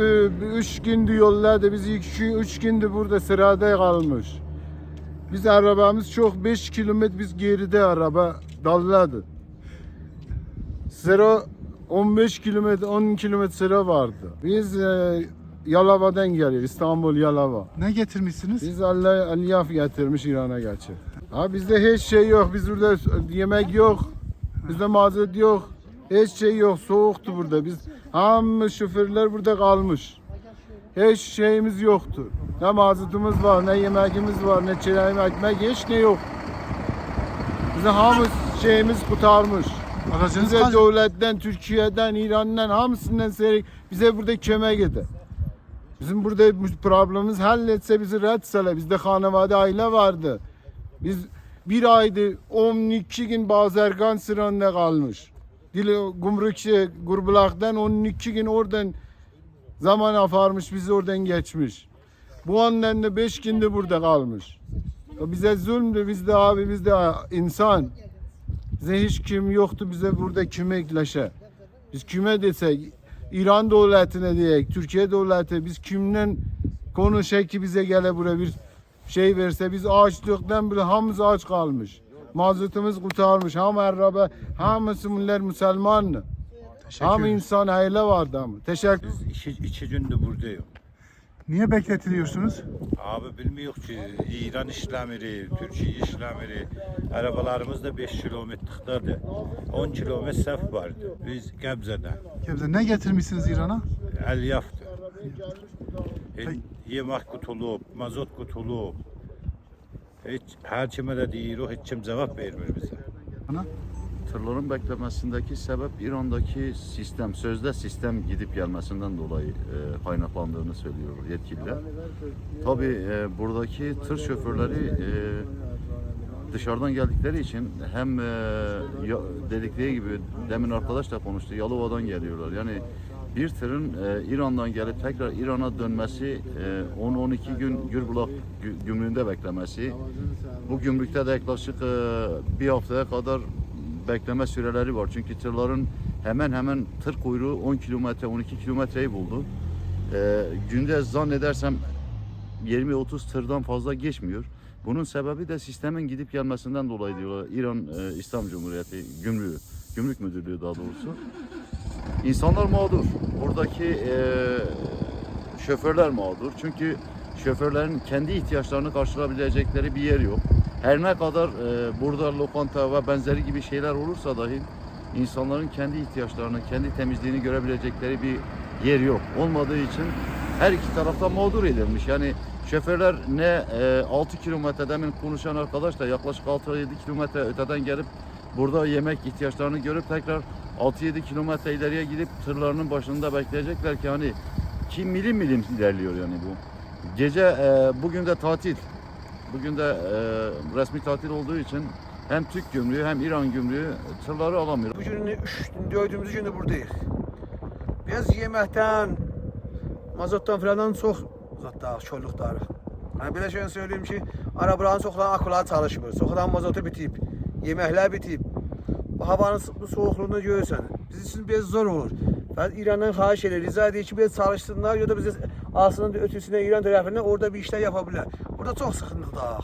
e, üç gündü yolladı. Biz iki, üç gündü burada sırada kalmış. Biz arabamız çok 5 kilometre biz geride araba dalladı. Sıra 15 kilometre 10 kilometre sıra vardı. Biz e, Yalova'dan geliyoruz İstanbul Yalova. Ne getirmişsiniz? Biz Allah aliyaf getirmiş İran'a geçir. Ha bizde hiç şey yok. Biz burada yemek yok. Bizde mazot yok. Hiç şey yok. Soğuktu burada. Biz ham şoförler burada kalmış. Hiç şeyimiz yoktu. Ne mazotumuz var, ne yemeğimiz var, ne çayım ekmek hiç ne yok. Bize hamı şeyimiz kurtarmış. Aracınız Bize devletten, Türkiye'den, İran'dan hamısından seyrik bize burada kömek eder. Bizim burada bu problemimiz halletse bizi retseler. Bizde hanevade aile vardı. Biz bir aydı 12 gün Bazergan sıranında kalmış. Dili şey, Gurbulak'tan 12 gün oradan zaman afarmış bizi oradan geçmiş. Bu da 5 günde burada kalmış. Bize zulmdü bizde abi bizde insan. Bize hiç kim yoktu bize burada kümekleşe. Biz küme desek İran devletine diyek, Türkiye devleti biz kimden konuşak ki bize gele buraya bir şey verse biz açlıktan bile hamımız aç kalmış. Mazotumuz kurtarmış. Ham araba, hamısı bunlar Müslüman. Teşekkür Ham ederim. insan aile vardı ama. Teşekkür Biz iki, iki gündür buradayım. Niye bekletiliyorsunuz? Abi bilmiyor ki İran işlemiri, Türkiye işlemiri. Arabalarımız da 5 kilometredir. 10 kilometre saf vardı. Biz Gebze'den. Gebze ne getirmişsiniz İran'a? Elyaf'tı. Yemek kutulup, mazot kutulup. Hiç her kime de değil o hiç kim cevap vermiyor bize. Bana. Tırların beklemesindeki sebep İran'daki sistem, sözde sistem gidip gelmesinden dolayı e, kaynaklandığını söylüyor yetkililer. Tabii e, buradaki tır şoförleri e, dışarıdan geldikleri için hem e, ya- dedikleri gibi demin arkadaş da konuştu Yalova'dan geliyorlar. Yani bir tırın e, İran'dan gelip tekrar İran'a dönmesi, e, 10-12 gün Gürbulak gü- gümrüğünde beklemesi, bu gümrükte de yaklaşık e, bir haftaya kadar bekleme süreleri var. Çünkü tırların hemen hemen tır kuyruğu 10 kilometre, 12 kilometreyi buldu. E, günde zannedersem 20-30 tırdan fazla geçmiyor. Bunun sebebi de sistemin gidip gelmesinden dolayı diyorlar. İran e, İslam Cumhuriyeti Gümrüğü, Gümrük Müdürlüğü daha doğrusu. İnsanlar mağdur. Buradaki e, şoförler mağdur. Çünkü şoförlerin kendi ihtiyaçlarını karşılayabilecekleri bir yer yok. Her ne kadar e, burada lokanta ve benzeri gibi şeyler olursa dahi insanların kendi ihtiyaçlarını, kendi temizliğini görebilecekleri bir yer yok. Olmadığı için her iki tarafta mağdur edilmiş. Yani şoförler ne e, 6 kilometre demin konuşan arkadaş da yaklaşık 6-7 kilometre öteden gelip burada yemek ihtiyaçlarını görüp tekrar 6-7 kilometre ileriye gidip tırlarının başında bekleyecekler ki hani ki milim milim ilerliyor yani bu. Gece e, bugün de tatil. Bugün de e, resmi tatil olduğu için hem Türk gümrüğü hem İran gümrüğü tırları alamıyor. Bu günü üç, dördüncü günü buradayız. Biz yeməkdən, mazotdan filandan çox uzatdaq, çolluqdarıq. Yəni belə şey söyleyeyim ki, arabaların çoxları akkuları çalışmır. Çoxdan mazotu bitib, yeməklər bitib. Bu havanın bu soğukluğunu görürsən. Biz üçün biraz zor olur. Ben İran'dan xahiş edir, rica edir ki, biraz çalışsınlar ya da bizi alsınlar ötüsüne İran tərəfindən orada bir işler yapabilirler. Burada çok sıkıntı daha.